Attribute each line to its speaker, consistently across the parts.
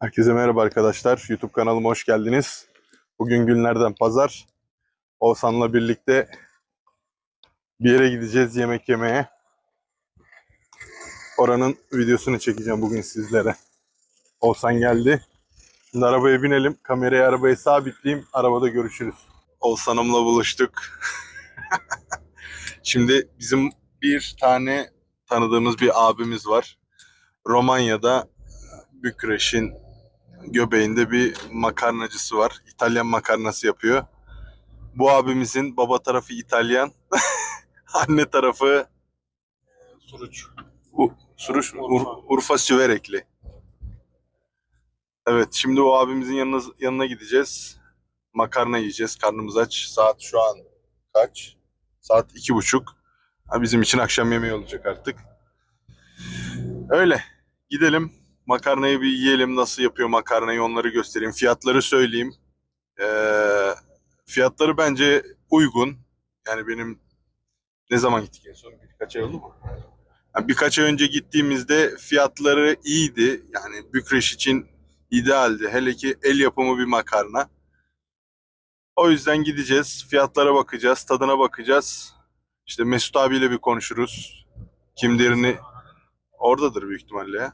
Speaker 1: Herkese merhaba arkadaşlar. YouTube kanalıma hoş geldiniz. Bugün günlerden pazar. Oğuzhan'la birlikte bir yere gideceğiz yemek yemeye. Oranın videosunu çekeceğim bugün sizlere. Oğuzhan geldi. Şimdi arabaya binelim. Kamerayı arabaya sabitleyeyim. Arabada görüşürüz. Oğuzhan'ımla buluştuk. Şimdi bizim bir tane tanıdığımız bir abimiz var. Romanya'da Bükreş'in göbeğinde bir makarnacısı var. İtalyan makarnası yapıyor. Bu abimizin baba tarafı İtalyan, anne tarafı
Speaker 2: Suruç.
Speaker 1: U- Suruç?
Speaker 2: Urfa.
Speaker 1: Ur- Urfa Süverekli. Evet, şimdi o abimizin yanına, yanına gideceğiz. Makarna yiyeceğiz. Karnımız aç. Saat şu an kaç? Saat iki buçuk. Ha, bizim için akşam yemeği olacak artık. Öyle. Gidelim. Makarnayı bir yiyelim. Nasıl yapıyor makarnayı onları göstereyim. Fiyatları söyleyeyim. Ee, fiyatları bence uygun. Yani benim ne zaman gittik en son? Birkaç ay oldu mu? Yani birkaç ay önce gittiğimizde fiyatları iyiydi. Yani Bükreş için idealdi. Hele ki el yapımı bir makarna. O yüzden gideceğiz. Fiyatlara bakacağız. Tadına bakacağız. İşte Mesut abiyle bir konuşuruz. Kimlerini oradadır büyük ihtimalle ya.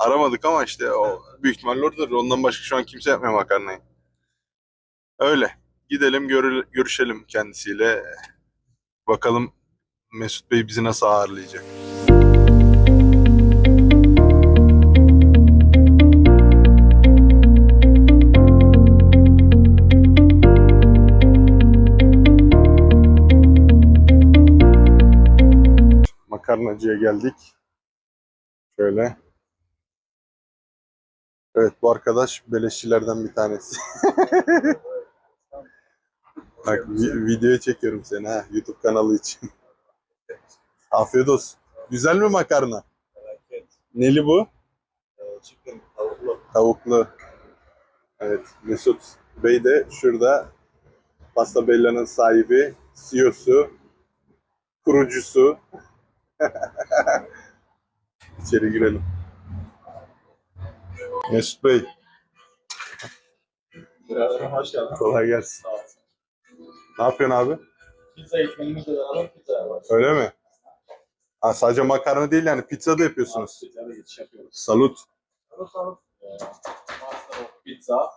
Speaker 1: Aramadık ama işte o büyük ihtimalle oradadır. Ondan başka şu an kimse yapmıyor makarnayı. Öyle. Gidelim görü- görüşelim kendisiyle. Bakalım Mesut Bey bizi nasıl ağırlayacak. Makarnacıya geldik. Şöyle. Evet bu arkadaş beleşçilerden bir tanesi. Bak vi- videoya çekiyorum seni ha YouTube kanalı için. Afiyet olsun. Güzel mi makarna?
Speaker 2: Felaket.
Speaker 1: Neli bu?
Speaker 2: Ee, Chicken, tavuklu.
Speaker 1: Tavuklu. Evet Mesut Bey de şurada Pasta Bella'nın sahibi, CEO'su, kurucusu. İçeri girelim. Mesut Bey
Speaker 2: Biraderim hoş geldin.
Speaker 1: kolay gelsin.
Speaker 2: Sağ.
Speaker 1: Ne yapıyorsun abi?
Speaker 2: Pizza ekmeğimizle beraber pizza var.
Speaker 1: Öyle mi? Ha, sadece makarna değil yani pizza da yapıyorsunuz.
Speaker 2: Pizza da geçiş yapıyoruz.
Speaker 1: Salut.
Speaker 2: Ee, Master of Pizza.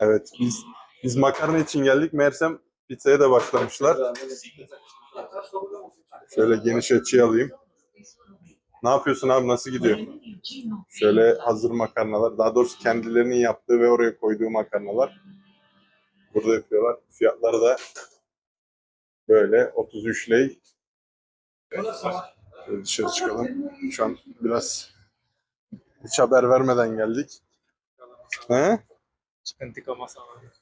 Speaker 1: Evet biz biz makarna için geldik. Meğersem pizzaya da başlamışlar. Şöyle geniş açıyı alayım. Ne yapıyorsun abi? Nasıl gidiyor? Şöyle hazır makarnalar. Daha doğrusu kendilerinin yaptığı ve oraya koyduğu makarnalar. Burada yapıyorlar. Fiyatları da böyle 33 lei. Şöyle dışarı çıkalım. Şu an biraz hiç haber vermeden geldik. He?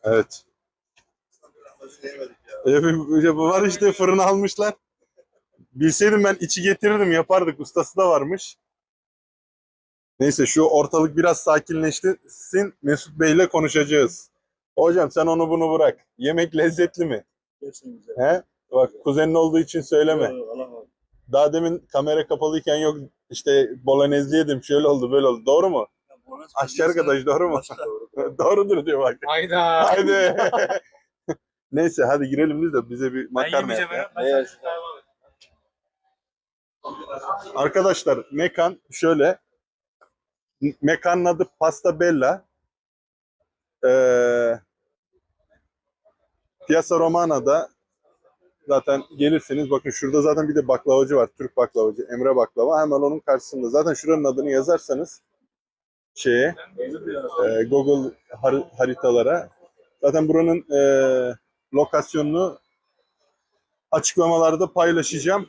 Speaker 1: Evet. E, bu- bu var işte fırına almışlar. Bilseydim ben içi getirirdim yapardık. Ustası da varmış. Neyse şu ortalık biraz sakinleşsin. Mesut Bey'le konuşacağız. Hocam sen onu bunu bırak. Yemek lezzetli mi?
Speaker 2: Hepsini güzel.
Speaker 1: He? Bak kuzenin olduğu için söyleme. Daha demin kamera kapalıyken yok işte bolognese yedim şöyle oldu böyle oldu. Doğru mu? Aşçı arkadaş doğru mu? Doğrudur diyor bak.
Speaker 2: Hayda.
Speaker 1: Haydi. Neyse hadi girelim biz de bize bir makarna yap ya. Arkadaşlar mekan şöyle. Mekanın adı Pasta Bella. Ee, Piazza Romana'da zaten gelirsiniz. Bakın şurada zaten bir de baklavacı var. Türk baklavacı. Emre Baklava. Hemen onun karşısında. Zaten şuranın adını yazarsanız şeye e, Google har- haritalara zaten buranın e, lokasyonunu açıklamalarda paylaşacağım.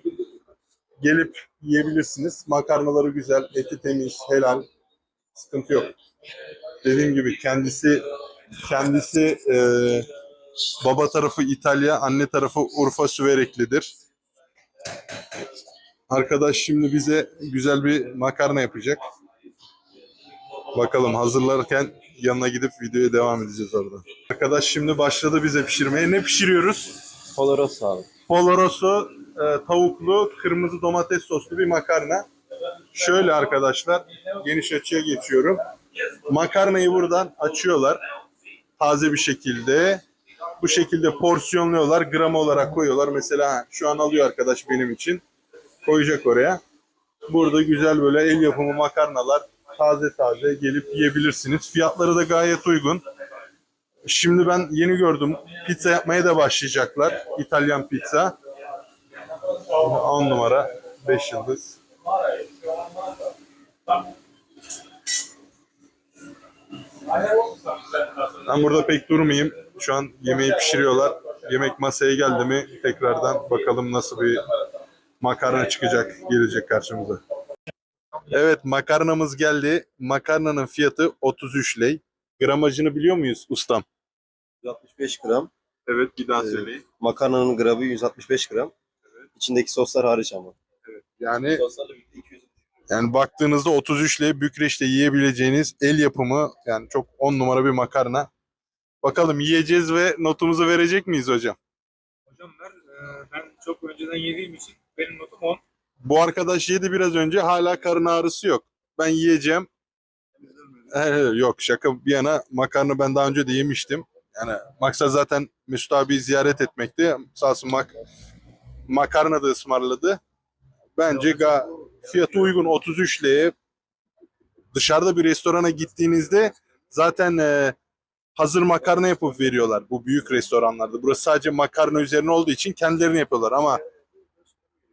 Speaker 1: Gelip yiyebilirsiniz. Makarnaları güzel, eti temiz, helal. Sıkıntı yok. Dediğim gibi kendisi kendisi e, baba tarafı İtalya, anne tarafı Urfa Süvereklidir. Arkadaş şimdi bize güzel bir makarna yapacak. Bakalım hazırlarken yanına gidip videoya devam edeceğiz orada. Arkadaş şimdi başladı bize pişirmeye. Ne pişiriyoruz?
Speaker 2: Polaros abi.
Speaker 1: Poloroso e, tavuklu kırmızı domates soslu bir makarna. Şöyle arkadaşlar geniş açıya geçiyorum. Makarnayı buradan açıyorlar. Taze bir şekilde. Bu şekilde porsiyonluyorlar. Gram olarak koyuyorlar. Mesela şu an alıyor arkadaş benim için. Koyacak oraya. Burada güzel böyle el yapımı makarnalar taze taze gelip yiyebilirsiniz. Fiyatları da gayet uygun. Şimdi ben yeni gördüm. Pizza yapmaya da başlayacaklar. İtalyan pizza. 10 numara. 5 yıldız. Ben burada pek durmayayım. Şu an yemeği pişiriyorlar. Yemek masaya geldi mi tekrardan bakalım nasıl bir makarna çıkacak, gelecek karşımıza. Evet makarnamız geldi. Makarnanın fiyatı 33 lei. Gramajını biliyor muyuz ustam?
Speaker 3: 165 gram.
Speaker 1: Evet bir daha
Speaker 3: Ee,
Speaker 1: söyleyin.
Speaker 3: Makarnanın gramı 165 gram. İçindeki soslar hariç ama.
Speaker 1: Yani
Speaker 3: Soslarla birlikte 200
Speaker 1: yani baktığınızda 33 lei Bükreş'te yiyebileceğiniz el yapımı yani çok 10 numara bir makarna. Bakalım yiyeceğiz ve notumuzu verecek miyiz hocam?
Speaker 2: Hocam ben, e, ben çok önceden yediğim için benim notum 10.
Speaker 1: Bu arkadaş yedi biraz önce hala karın ağrısı yok. Ben yiyeceğim. Ee, yok şaka bir yana makarna ben daha önce de yemiştim. Yani maksat zaten Mesut abi ziyaret etmekti. Sağ olsun mak makarna da ısmarladı. Bence ga fiyatı uygun 33 liraya. Dışarıda bir restorana gittiğinizde zaten e, hazır makarna yapıp veriyorlar bu büyük restoranlarda. Burası sadece makarna üzerine olduğu için kendilerini yapıyorlar ama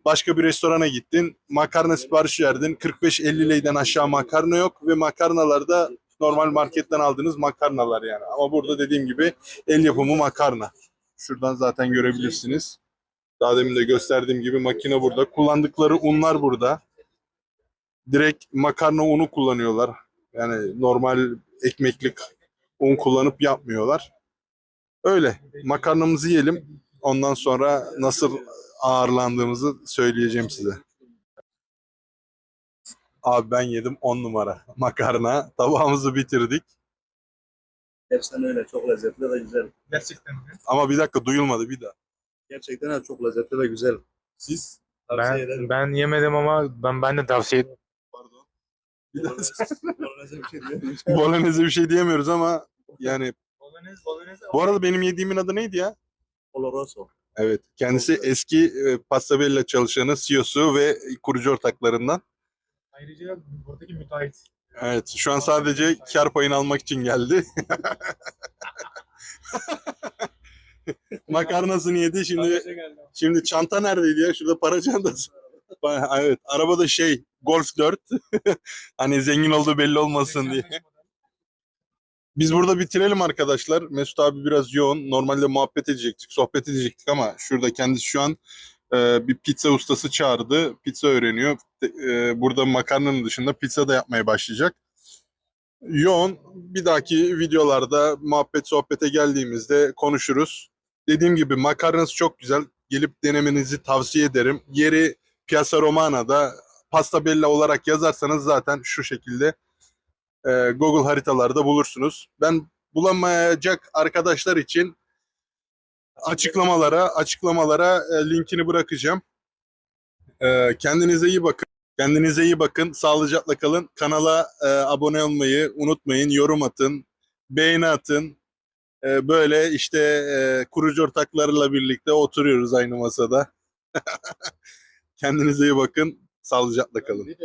Speaker 1: başka bir restorana gittin, makarna siparişi verdin. 45-50 leyden aşağı makarna yok ve makarnalar da normal marketten aldığınız makarnalar yani. Ama burada dediğim gibi el yapımı makarna. Şuradan zaten görebilirsiniz. Daha demin de gösterdiğim gibi makine burada. Kullandıkları unlar burada. Direkt makarna unu kullanıyorlar. Yani normal ekmeklik un kullanıp yapmıyorlar. Öyle. Makarnamızı yiyelim. Ondan sonra nasıl ağırlandığımızı söyleyeceğim size. Abi ben yedim 10 numara makarna. Tabağımızı bitirdik.
Speaker 4: Gerçekten öyle. Çok lezzetli ve güzel.
Speaker 2: Gerçekten mi?
Speaker 1: Ama bir dakika duyulmadı bir daha.
Speaker 4: Gerçekten öyle. Çok lezzetli ve güzel.
Speaker 1: Siz?
Speaker 4: Tavsiye
Speaker 2: Ben,
Speaker 4: ederim.
Speaker 2: ben yemedim ama ben ben de tavsiye ederim.
Speaker 1: Pardon. Bir daha.
Speaker 4: Bolognese bir şey diyemiyorum.
Speaker 1: Bolognese bir şey diyemiyoruz ama yani
Speaker 2: Bolognese, bolognese.
Speaker 1: bu arada benim yediğimin adı neydi ya?
Speaker 4: Oloroso.
Speaker 1: Evet. Kendisi
Speaker 4: Çok
Speaker 1: eski e, Pasta Bella çalışanı, CEO'su ve kurucu ortaklarından.
Speaker 2: Ayrıca buradaki müteahhit.
Speaker 1: Evet. Şu an sadece kar payını almak için geldi. Makarnasını yedi. Şimdi. Şimdi çanta neredeydi ya? Şurada para çantası. Evet. Arabada şey Golf 4. hani zengin olduğu belli olmasın diye. Biz burada bitirelim arkadaşlar. Mesut abi biraz yoğun. Normalde muhabbet edecektik, sohbet edecektik ama şurada kendisi şu an e, bir pizza ustası çağırdı. Pizza öğreniyor. E, burada makarnanın dışında pizza da yapmaya başlayacak. Yoğun. Bir dahaki videolarda muhabbet sohbete geldiğimizde konuşuruz. Dediğim gibi makarnası çok güzel. Gelip denemenizi tavsiye ederim. Yeri Piazza Romana'da Pasta Bella olarak yazarsanız zaten şu şekilde e, Google haritalarda bulursunuz. Ben bulamayacak arkadaşlar için açıklamalara açıklamalara e, linkini bırakacağım. E, kendinize iyi bakın. Kendinize iyi bakın. Sağlıcakla kalın. Kanala e, abone olmayı unutmayın. Yorum atın. Beğeni atın. E, böyle işte e, kurucu ortaklarla birlikte oturuyoruz aynı masada. Kendinize iyi bakın. Sağlıcakla kalın.